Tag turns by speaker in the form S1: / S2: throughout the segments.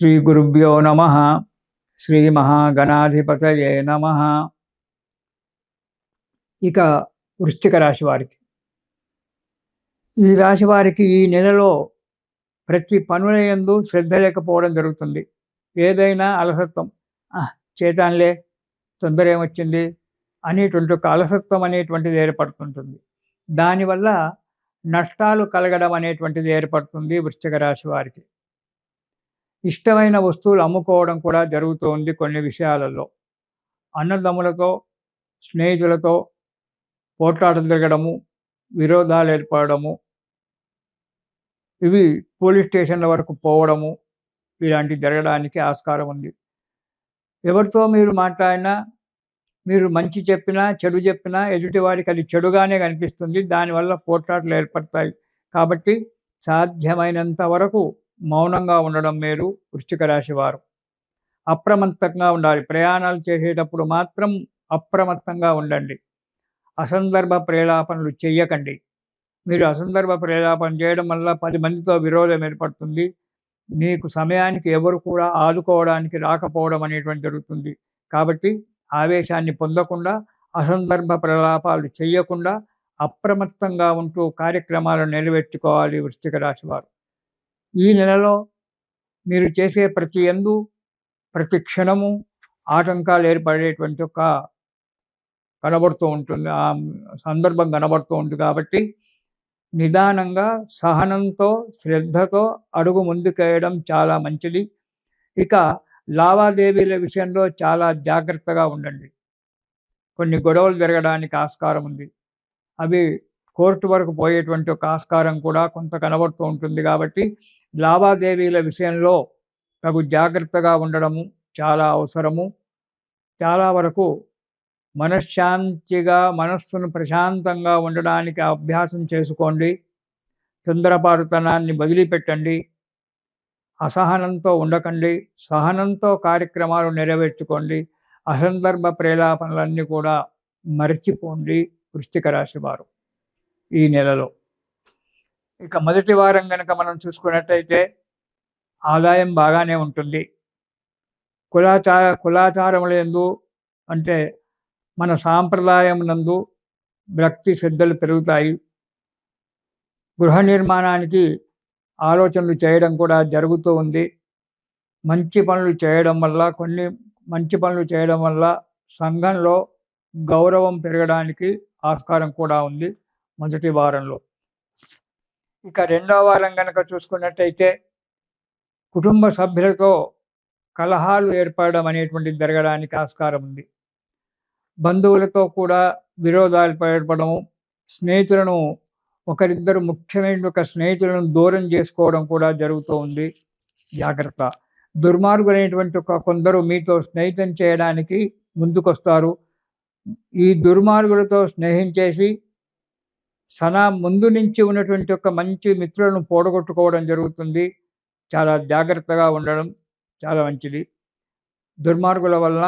S1: శ్రీ గురుభ్యో నమ శ్రీ మహాగణాధిపతయే నమ ఇక వృశ్చిక రాశి వారికి. ఈ రాశి వారికి ఈ నెలలో ప్రతి పనుల యందు శ్రద్ధ లేకపోవడం జరుగుతుంది. ఏదైనా అలసత్వం "ఆ, చేతాన్లే తొందర ఏమొచ్చింది? అనేటువంటి ఒక అలసత్వం అనేటువంటిది ఏర్పడుతుంటుంది. దానివల్ల నష్టాలు కలగడం అనేటువంటిది ఏర్పడుతుంది వృశ్చిక రాశి వారికి. ఇష్టమైన వస్తువులు అమ్ముకోవడం కూడా జరుగుతోంది కొన్ని విషయాలలో. అన్నదమ్ములతో స్నేహితులతో పోట్లాటలు తిరగడము విరోధాలు ఏర్పడము ఇవి పోలీస్ స్టేషన్ల వరకు పోవడము ఇలాంటివి జరగడానికి ఆస్కారం ఉంది. ఎవరితో మీరు మాట్లాడినా మీరు మంచి చెప్పినా చెడు చెప్పినా ఎదుటివాడికి అది చెడుగానే కనిపిస్తుంది. దానివల్ల పోట్లాటలు ఏర్పడతాయి. కాబట్టి సాధ్యమైనంత వరకు మౌనంగా ఉండడం మీరు వృశ్చిక రాశి వారు. అప్రమత్తంగా ఉండాలి. ప్రయాణాలు చేసేటప్పుడు మాత్రం అప్రమత్తంగా ఉండండి. అసందర్భ ప్రేలాపనలు చెయ్యకండి. మీరు అసందర్భ ప్రేలాపన చేయడం వల్ల పది మందితో విరోధం ఏర్పడుతుంది. మీకు సమయానికి ఎవరు కూడా ఆదుకోవడానికి రాకపోవడం అనేటువంటి జరుగుతుంది. కాబట్టి ఆవేశాన్ని పొందకుండా అసందర్భ ప్రలాపాలు చేయకుండా అప్రమత్తంగా ఉంటూ కార్యక్రమాలను నెరవేర్చుకోవాలి వృశ్చిక రాశి వారు. ఈ నెలలో మీరు చేసే ప్రతి ఎందు ప్రతి క్షణము ఆటంకాలు ఏర్పడేటువంటి ఒక కనబడుతూ ఉంటుంది. ఆ సందర్భం కనబడుతూ ఉంటుంది కాబట్టి నిదానంగా సహనంతో శ్రద్ధతో అడుగు ముందుకేయడం చాలా మంచిది. ఇక లావాదేవీల విషయంలో చాలా జాగ్రత్తగా ఉండండి. కొన్ని గొడవలు జరగడానికి ఆస్కారం ఉంది. అవి కోర్టు వరకు పోయేటువంటి ఒక ఆస్కారం కూడా కొంత కనబడుతూ ఉంటుంది కాబట్టి లావాదేవీల విషయంలో తగు జాగ్రత్తగా ఉండడము చాలా అవసరము. చాలా వరకు మనశ్శాంతిగా మనస్సును ప్రశాంతంగా ఉండడానికి అభ్యాసం చేసుకోండి. తొందరపాటుతనాన్ని వదిలిపెట్టండి. అసహనంతో ఉండకండి. సహనంతో కార్యక్రమాలు నెరవేర్చుకోండి. అసందర్భ ప్రేలాపనలన్నీ కూడా మర్చిపోండి వృష్టిక రాశి వారు ఈ నెలలో. ఇక మొదటి వారం కనుక మనం చూసుకున్నట్టయితే ఆదాయం బాగానే ఉంటుంది. కులాచార కులాచారముల యందు అంటే మన సాంప్రదాయం నందు భక్తి శ్రద్ధలు పెరుగుతాయి. గృహ నిర్మాణానికి ఆలోచనలు చేయడం కూడా జరుగుతూ ఉంది. మంచి పనులు చేయడం వల్ల కొన్ని మంచి పనులు చేయడం వల్ల సంఘంలో గౌరవం పెరగడానికి ఆస్కారం కూడా ఉంది మొదటి వారంలో. ఇక రెండవ వారం కనుక చూసుకున్నట్టయితే కుటుంబ సభ్యులతో కలహాలు ఏర్పడడం అనేటువంటిది జరగడానికి ఆస్కారం ఉంది. బంధువులతో కూడా విరోధాలు ఏర్పడము స్నేహితులను ఒకరిద్దరు ముఖ్యమైన ఒక స్నేహితులను దూరం చేసుకోవడం కూడా జరుగుతూ ఉంది. జాగ్రత్త. దుర్మార్గులైనటువంటి ఒక కొందరు మీతో స్నేహితం చేయడానికి ముందుకొస్తారు. ఈ దుర్మార్గులతో స్నేహం చేసి సనా ముందు నుంచి ఉన్నటువంటి ఒక మంచి మిత్రులను పోడగొట్టుకోవడం జరుగుతుంది. చాలా జాగ్రత్తగా ఉండడం చాలా మంచిది. దుర్మార్గుల వలన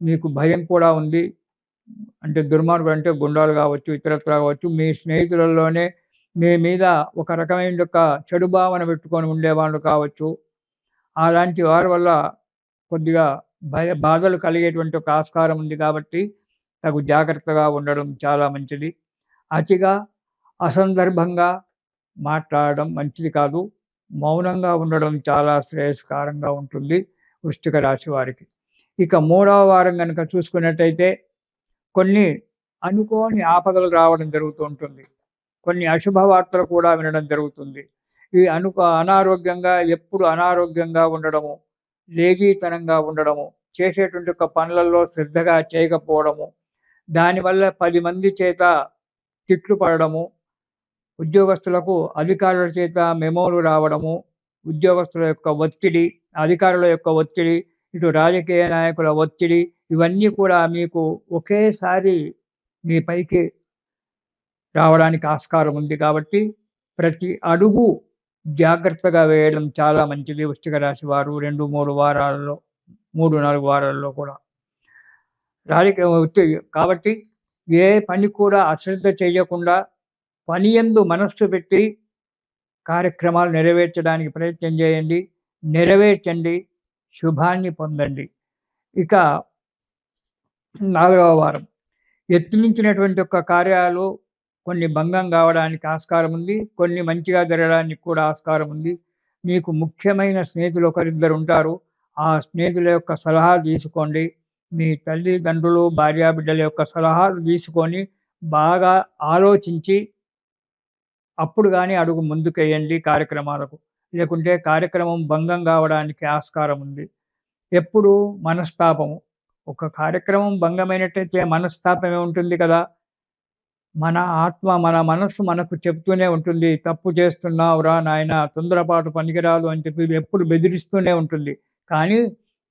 S1: మీకు భయం కూడా ఉంది. అంటే దుర్మార్గులు అంటే గుండాలు కావచ్చు ఇతరత్ర కావచ్చు మీ స్నేహితులలోనే మీ మీద ఒక రకమైన ఒక చెడు భావన పెట్టుకొని ఉండేవాళ్ళు కావచ్చు. అలాంటి వారి వల్ల కొద్దిగా భయ బాధలు కలిగేటువంటి ఒక ఆస్కారం ఉంది కాబట్టి తగు జాగ్రత్తగా ఉండడం చాలా మంచిది. అతిగా అసందర్భంగా మాట్లాడడం మంచిది కాదు. మౌనంగా ఉండడం చాలా శ్రేయస్కారంగా ఉంటుంది వృష్టిక రాశి వారికి. ఇక మూడవ వారం కనుక చూసుకున్నట్టయితే కొన్ని అనుకోని ఆపదలు రావడం జరుగుతూ ఉంటుంది. కొన్ని అశుభ వార్తలు కూడా వినడం జరుగుతుంది. ఈ అనుకో అనారోగ్యంగా ఎప్పుడు అనారోగ్యంగా ఉండడము లేజీతనంగా ఉండడము చేసేటువంటి ఒక పనులలో శ్రద్ధగా చేయకపోవడము దానివల్ల పది మంది చేత తిట్లు పడడము ఉద్యోగస్తులకు అధికారుల చేత మెమోలు రావడము ఉద్యోగస్తుల యొక్క ఒత్తిడి అధికారుల యొక్క ఒత్తిడి ఇటు రాజకీయ నాయకుల ఒత్తిడి ఇవన్నీ కూడా మీకు ఒకేసారి మీ పైకి రావడానికి ఆస్కారం ఉంది కాబట్టి ప్రతి అడుగు జాగ్రత్తగా వేయడం చాలా మంచిది. వృశ్చిక రాశి వారు రెండు మూడు వారాల్లో మూడు నాలుగు వారాల్లో కూడా. రాజకీయ కాబట్టి ఏ పని కూడా అశ్రద్ధ చేయకుండా పని ఎందు మనస్సు పెట్టి కార్యక్రమాలు నెరవేర్చడానికి ప్రయత్నం చేయండి నెరవేర్చండి శుభాన్ని పొందండి. ఇక నాలుగవ వారం. ఎత్తునించినటువంటి యొక్క కార్యాలు కొన్ని భంగం కావడానికి ఆస్కారం ఉంది కొన్ని మంచిగా జరగడానికి కూడా ఆస్కారం ఉంది. మీకు ముఖ్యమైన స్నేహితులు ఒకరిద్దరు ఉంటారు ఆ స్నేహితుల యొక్క సలహా తీసుకోండి. మీ తల్లిదండ్రులు భార్యాబిడ్డల యొక్క సలహాలు తీసుకొని బాగా ఆలోచించి అప్పుడు కానీ అడుగు ముందుకేయండి కార్యక్రమాలకు. లేకుంటే కార్యక్రమం భంగం కావడానికి ఆస్కారం ఉంది. ఎప్పుడు మనస్తాపము. ఒక కార్యక్రమం భంగమైనట్టయితే మనస్తాపమే ఉంటుంది కదా. మన ఆత్మ మన మనస్సు మనకు చెప్తూనే ఉంటుంది. తప్పు చేస్తున్నావురా నాయన తొందరపాటు పనికిరాదు అని చెప్పి ఎప్పుడు బెదిరిస్తూనే ఉంటుంది. కానీ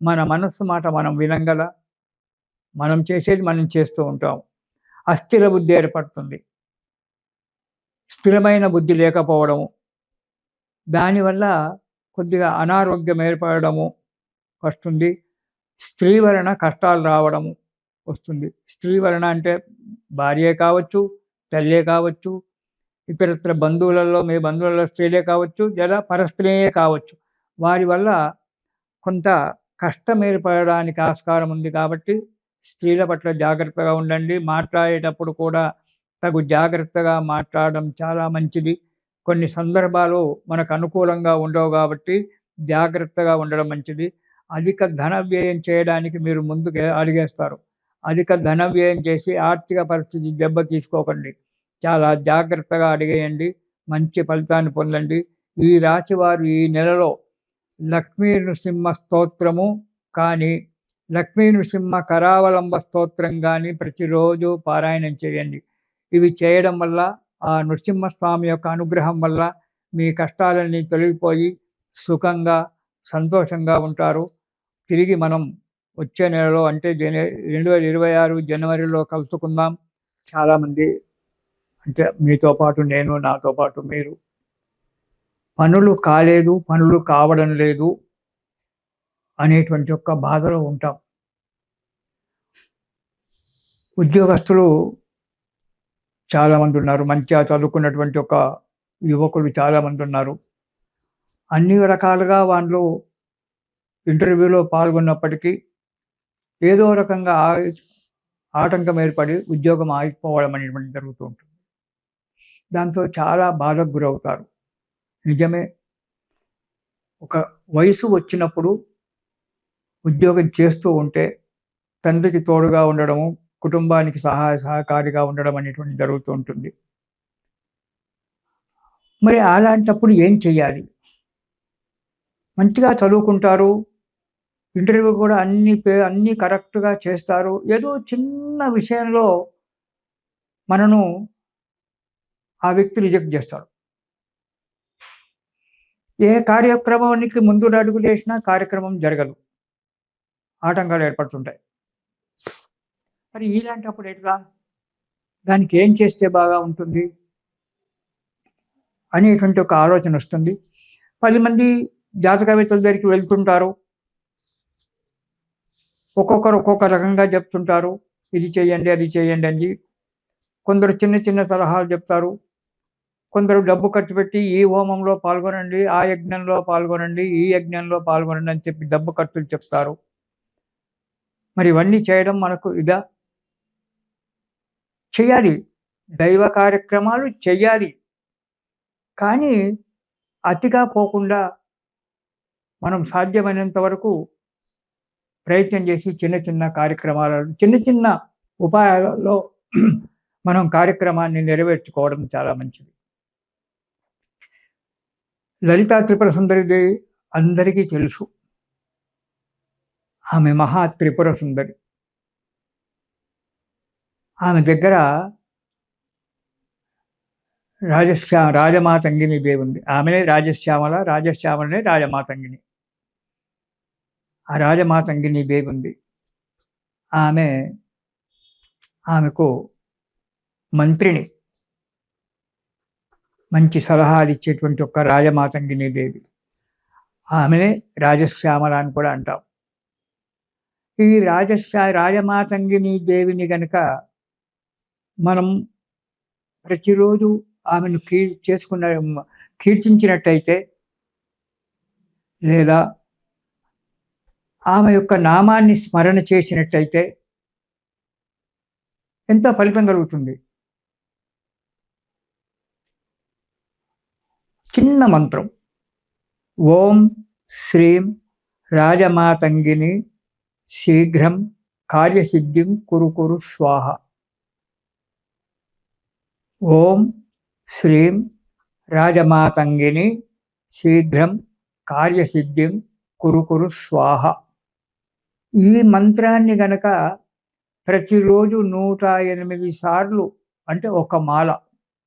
S1: మన మనస్సు మాట మనం వినంగల. మనం చేసేది మనం చేస్తూ ఉంటాం. అస్థిర బుద్ధి ఏర్పడుతుంది. స్థిరమైన బుద్ధి లేకపోవడము దానివల్ల కొద్దిగా అనారోగ్యం ఏర్పడము వస్తుంది. స్త్రీ వలన కష్టాలు రావడము వస్తుంది. స్త్రీ వలన అంటే భార్యే కావచ్చు తల్లే కావచ్చు ఇతరత్ర బంధువులలో మీ బంధువులలో స్త్రీలే కావచ్చు లేదా పరస్త్రీయే కావచ్చు. వారి వల్ల కొంత కష్టం ఏర్పడడానికి ఆస్కారం ఉంది కాబట్టి స్త్రీల పట్ల జాగ్రత్తగా ఉండండి. మాట్లాడేటప్పుడు కూడా తగు జాగ్రత్తగా మాట్లాడడం చాలా మంచిది. కొన్ని సందర్భాలు మనకు అనుకూలంగా ఉండవు కాబట్టి జాగ్రత్తగా ఉండడం మంచిది. అధిక ధన వ్యయం చేయడానికి మీరు ముందుకు అడిగేస్తారు. అధిక ధన వ్యయం చేసి ఆర్థిక పరిస్థితి దెబ్బ తీసుకోకండి. చాలా జాగ్రత్తగా అడిగేయండి. మంచి ఫలితాన్ని పొందండి. ఈ రాశి వారు ఈ నెలలో లక్ష్మీ నృసింహ స్తోత్రము కానీ లక్ష్మీ నృసింహ కరావలంబ స్తోత్రం కానీ ప్రతిరోజు పారాయణం చేయండి. ఇవి చేయడం వల్ల ఆ నృసింహస్వామి యొక్క అనుగ్రహం వల్ల మీ కష్టాలన్నీ తొలగిపోయి సుఖంగా సంతోషంగా ఉంటారు. తిరిగి మనం వచ్చే నెలలో అంటే జన రెండు వేల ఇరవై ఆరు జనవరిలో కలుసుకుందాం. చాలామంది అంటే మీతో పాటు నేను నాతో పాటు మీరు. పనులు కాలేదు పనులు కావడం లేదు. అనేటువంటి ఒక బాధలో ఉంటాం. ఉద్యోగస్తులు చాలామంది ఉన్నారు. మంచిగా చదువుకున్నటువంటి ఒక యువకులు చాలామంది ఉన్నారు. అన్ని రకాలుగా వాళ్ళు ఇంటర్వ్యూలో పాల్గొన్నప్పటికీ ఏదో రకంగా ఆటంకం ఏర్పడి ఉద్యోగం ఆగిపోవడం అనేటువంటి జరుగుతూ ఉంటుంది. దాంతో చాలా బాధకు గురవుతారు. నిజమే. ఒక వయసు వచ్చినప్పుడు ఉద్యోగం చేస్తూ ఉంటే తండ్రికి తోడుగా ఉండడము కుటుంబానికి సహాయ సహకారిగా ఉండడం అనేటువంటి జరుగుతూ ఉంటుంది. మరి అలాంటప్పుడు ఏం చేయాలి మంచిగా చదువుకుంటారు ఇంటర్వ్యూ కూడా అన్ని పే అన్నీ కరెక్ట్గా చేస్తారు. ఏదో చిన్న విషయంలో మనను ఆ వ్యక్తి రిజెక్ట్ చేస్తాడు. ఏ కార్యక్రమానికి ముందు అడుగులేసినా కార్యక్రమం జరగదు. ఆటంకాలు ఏర్పడుతుంటాయి. మరి ఇలాంటప్పుడు ఎట్లా? దానికి ఏం చేస్తే బాగా ఉంటుంది? అనేటువంటి ఒక ఆలోచన వస్తుంది. పది మంది జాతకవేత్తల దగ్గరికి వెళ్తుంటారు. ఒక్కొక్కరు ఒక్కొక్క రకంగా చెప్తుంటారు. ఇది చేయండి అది చేయండి అని కొందరు చిన్న చిన్న సలహాలు చెప్తారు. కొందరు డబ్బు ఖర్చు పెట్టి ఈ హోమంలో పాల్గొనండి ఆ యజ్ఞంలో పాల్గొనండి ఈ యజ్ఞంలో పాల్గొనండి అని చెప్పి డబ్బు ఖర్చులు చెప్తారు. మరి ఇవన్నీ చేయడం మనకు ఇదా? చేయాలి. దైవ కార్యక్రమాలు చేయాలి. కానీ అతిగా పోకుండా మనం సాధ్యమైనంత వరకు ప్రయత్నం చేసి చిన్న చిన్న కార్యక్రమాలను చిన్న చిన్న ఉపాయాలలో మనం కార్యక్రమాన్ని నెరవేర్చుకోవడం చాలా మంచిది. లలితా త్రిపుర సుందరిదేవి అందరికీ తెలుసు. ఆమె మహా త్రిపుర సుందరి. ఆమె దగ్గర రాజశ్యా రాజమాతంగిని దేవి ఉంది ఆమెనే రాజశ్యామల రాజశ్యామలనే రాజమాతంగిని. ఆ రాజమాతంగిని దేవి ఉంది ఆమె ఆమెకు మంత్రిని మంచి సలహాలు ఇచ్చేటువంటి ఒక రాజమాతంగిని దేవి. ఆమెనే రాజశ్యామల అని కూడా అంటాం. ఈ రాజశా రాజమాతంగిని దేవిని గనక మనం ప్రతిరోజు ఆమెను కీ చేసుకున్న కీర్తించినట్టయితే లేదా ఆమె యొక్క నామాన్ని స్మరణ చేసినట్టయితే ఎంతో ఫలితం కలుగుతుంది. చిన్న మంత్రం. ఓం శ్రీం రాజమాతంగిని శీఘ్రం కార్యసిద్ధిం కురు కురు స్వాహ. ఓం శ్రీం రాజమాతంగిని శీఘ్రం కార్యసిద్ధిం కురు కురు స్వాహ. ఈ మంత్రాన్ని గనక ప్రతిరోజు నూట ఎనిమిది సార్లు అంటే ఒక మాల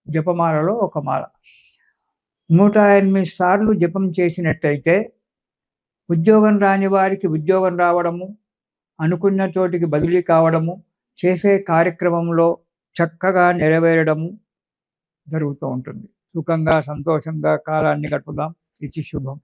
S1: జపమాలలో ఒక మాల. నూట ఎనిమిది సార్లు జపం చేసినట్టయితే ఉద్యోగం రాని వారికి ఉద్యోగం రావడము అనుకున్న చోటికి బదిలీ కావడము చేసే కార్యక్రమంలో చక్కగా నెరవేరడము జరుగుతూ ఉంటుంది. సుఖంగా సంతోషంగా కాలాన్ని గడుపుదాం. ఇది శుభం.